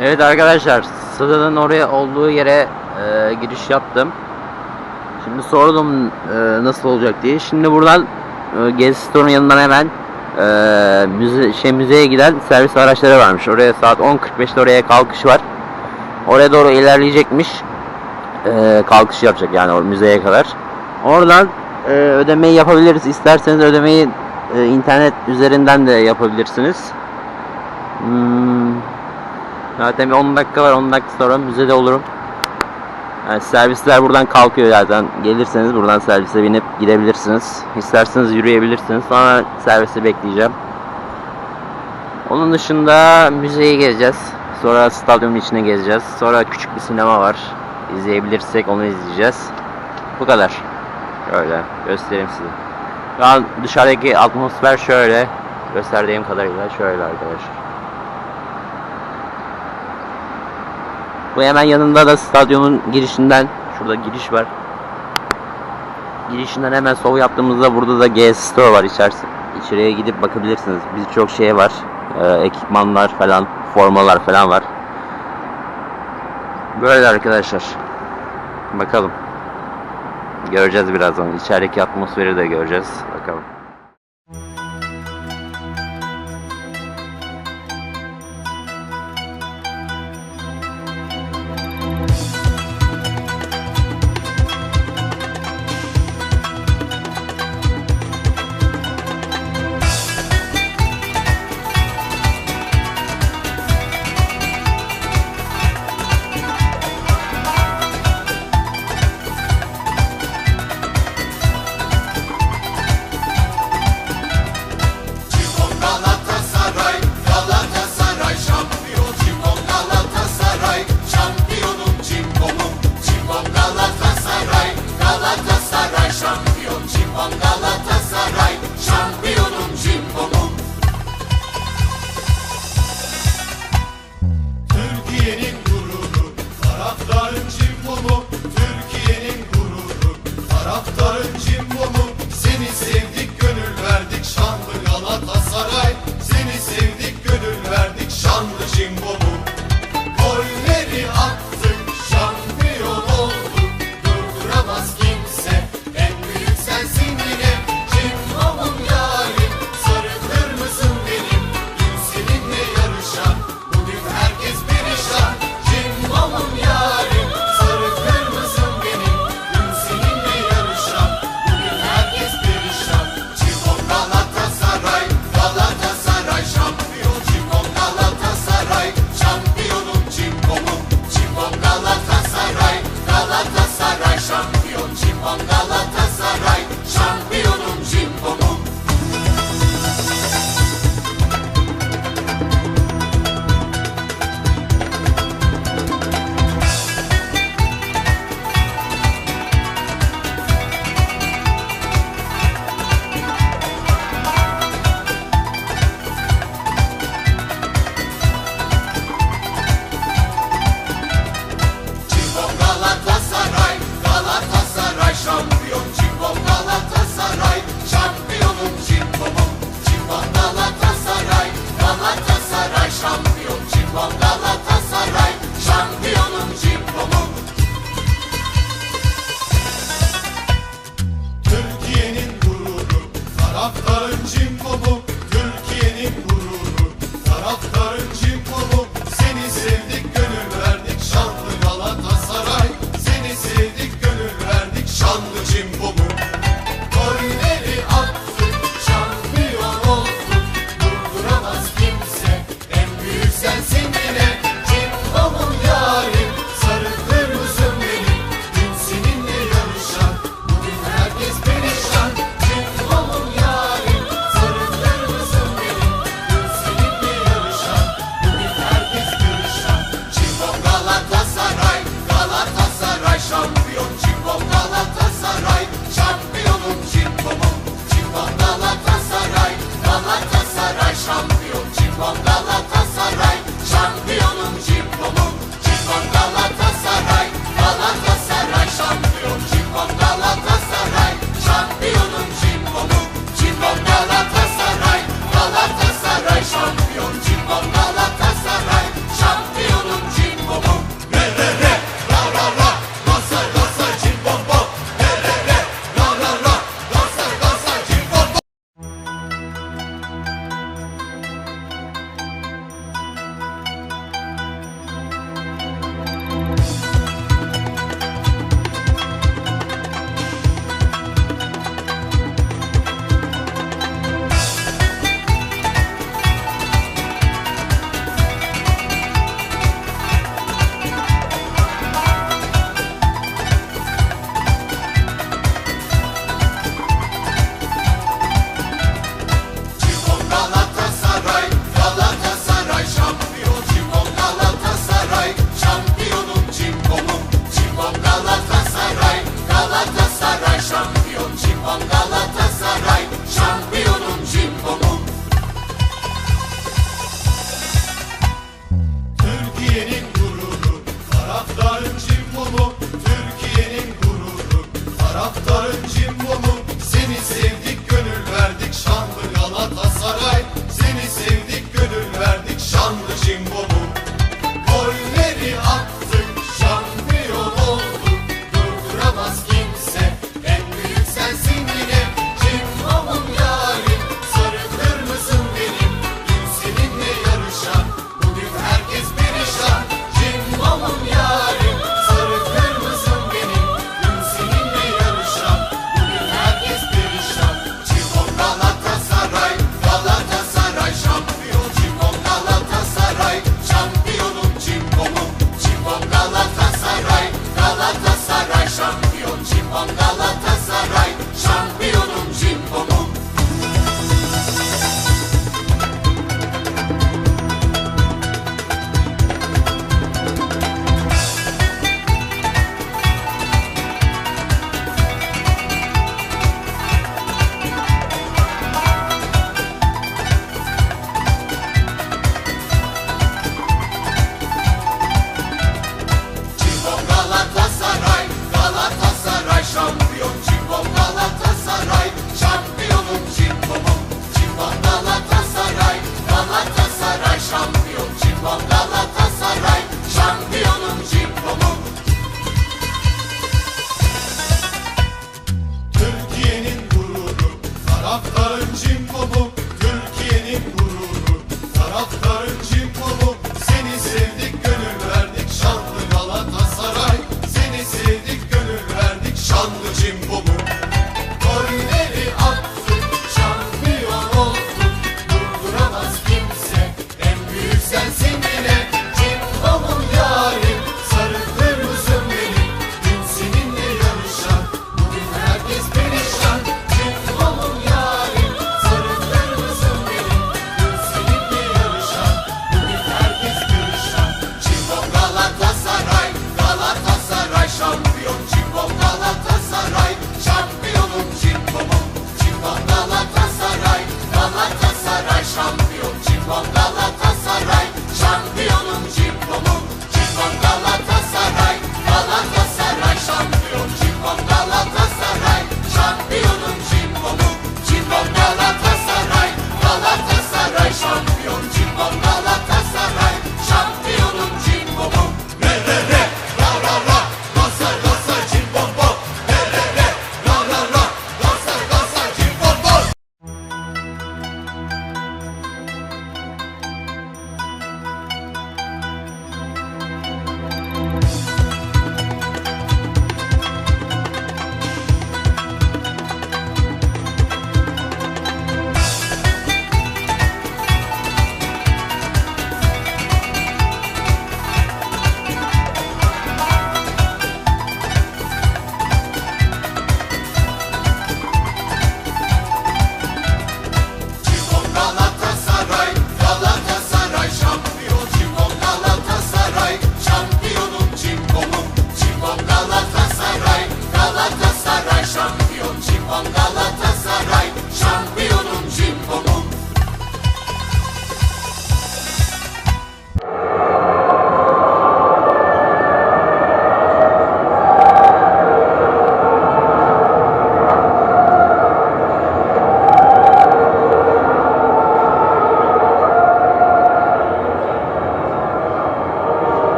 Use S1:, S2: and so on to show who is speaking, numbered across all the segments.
S1: Evet arkadaşlar, Sıda'nın oraya olduğu yere e, giriş yaptım. Şimdi sordum e, nasıl olacak diye. Şimdi buradan e, Gezi Store'un yanından hemen e, müze, şey, müzeye giden servis araçları varmış. Oraya saat 10.45'te oraya kalkış var. Oraya doğru ilerleyecekmiş. E, kalkış yapacak yani o müzeye kadar. Oradan e, ödemeyi yapabiliriz. İsterseniz ödemeyi e, internet üzerinden de yapabilirsiniz. Hmm, Zaten bir 10 dakika var. 10 dakika sonra müzede olurum. Yani servisler buradan kalkıyor zaten. Gelirseniz buradan servise binip gidebilirsiniz. İsterseniz yürüyebilirsiniz. Sonra servisi bekleyeceğim. Onun dışında müzeyi gezeceğiz. Sonra stadyumun içine gezeceğiz. Sonra küçük bir sinema var. İzleyebilirsek onu izleyeceğiz. Bu kadar. Şöyle göstereyim size. Şu an dışarıdaki atmosfer şöyle. Gösterdiğim kadarıyla şöyle arkadaşlar. Bu hemen yanında da stadyumun girişinden şurada giriş var. Girişinden hemen sol yaptığımızda burada da GS Store var içerisi. İçeriye gidip bakabilirsiniz. Birçok şey var. Ee, ekipmanlar falan, formalar falan var. Böyle arkadaşlar. Bakalım. Göreceğiz birazdan. İçerideki atmosferi de göreceğiz. Bakalım.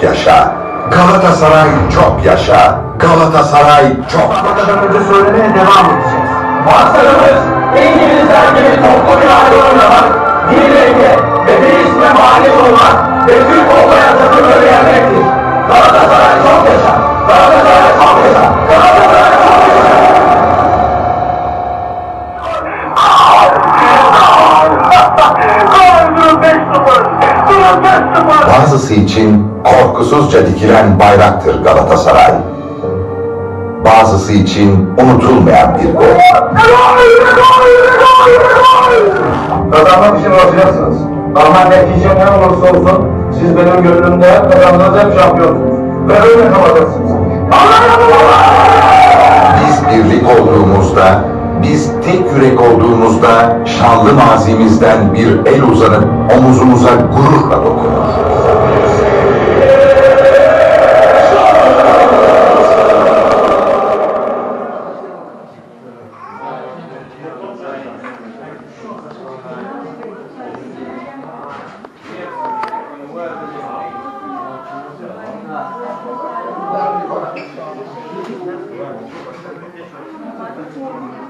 S2: çok yaşa. Galatasaray çok yaşa. Galatasaray çok
S3: yaşa. söylemeye devam edeceğiz. Basınımız İngilizler gibi toplu bir halde oynamak, bir renge ve bir isme mali olmak ve Türk olmayan takım öğrenmektir. Galatasaray çok yaşa. Galatasaray çok yaşa. Galatasaray çok yaşa. Gol! Gol! Gol! 5-0! Durum 5-0!
S2: bazısı için korkusuzca dikilen bayraktır Galatasaray. Bazısı için unutulmayan bir gol.
S3: Kazanmak için uğraşacaksınız. Ama netice ne olursa olsun siz benim gönlümde kazandığınız hep şampiyonsunuz. Ve öyle kalacaksınız.
S2: Biz birlik olduğumuzda biz tek yürek olduğumuzda şanlı mazimizden bir el uzanıp omuzumuza gururla dokunur.
S4: göreceksiniz.